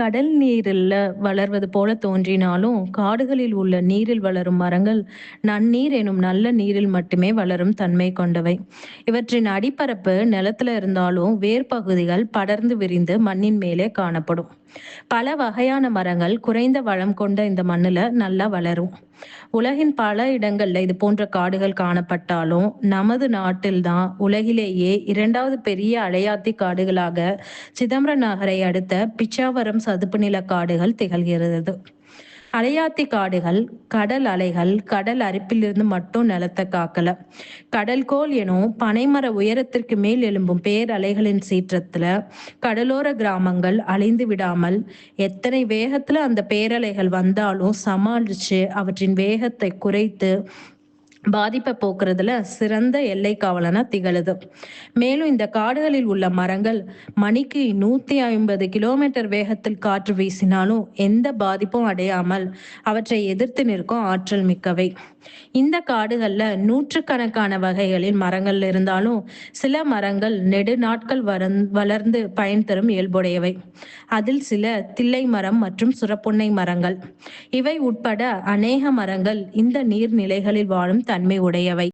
கடல் நீரில் வளர்வது போல தோன்றினாலும் காடுகளில் உள்ள நீரில் வளரும் மரங்கள் நன்னீர் எனும் நல்ல நீரில் மட்டுமே வளரும் தன்மை கொண்டவை. இவற்றின் அடிப்பரப்பு நிலத்துல இருந்தாலும் வேர்பகுதிகள் படர்ந்து விரிந்து மண்ணின் மேலே காணப்படும். பல வகையான மரங்கள் குறைந்த வளம் கொண்ட இந்த மண்ணுல நல்லா வளரும். உலகின் பல இடங்கள்ல இது போன்ற காடுகள் காணப்பட்டாலும் நமது நாட்டில்தான் உலகிலேயே இரண்டாவது பெரிய அலையாத்தி காடுகளாக சிதம்பரம் நகரை அடுத்த பிச்சாவரம் சதுப்பு நில காடுகள் திகழ்கிறது. அலையாத்தி காடுகள் கடல் அலைகள் கடல் அரிப்பிலிருந்து மட்டும் நிலத்தை காக்கல. கடல் கோல் எனும் பனைமர உயரத்திற்கு மேல் எழும்பும் பேரலைகளின் சீற்றத்துல கடலோர கிராமங்கள் அழிந்து விடாமல் எத்தனை வேகத்துல அந்த பேரலைகள் வந்தாலும் சமாளிச்சு அவற்றின் வேகத்தை குறைத்து பாதிப்பை போக்குறதுல சிறந்த எல்லை காவலனா திகழுது. மேலும் இந்த காடுகளில் உள்ள மரங்கள் மணிக்கு நூத்தி ஐம்பது கிலோமீட்டர் வேகத்தில் காற்று வீசினாலும் எந்த பாதிப்பும் அடையாமல் அவற்றை எதிர்த்து நிற்கும் ஆற்றல் மிக்கவை. இந்த காடுகள்ல நூற்றுக்கணக்கான வகைகளில் மரங்கள் இருந்தாலும் சில மரங்கள் நெடு நாட்கள் வளர்ந்து பயன் தரும் இயல்புடையவை. அதில் சில தில்லை மரம் மற்றும் சுரப்புன்னை மரங்கள். இவை உட்பட அநேக மரங்கள் இந்த நீர்நிலைகளில் வாழும் தன்மை உடையவை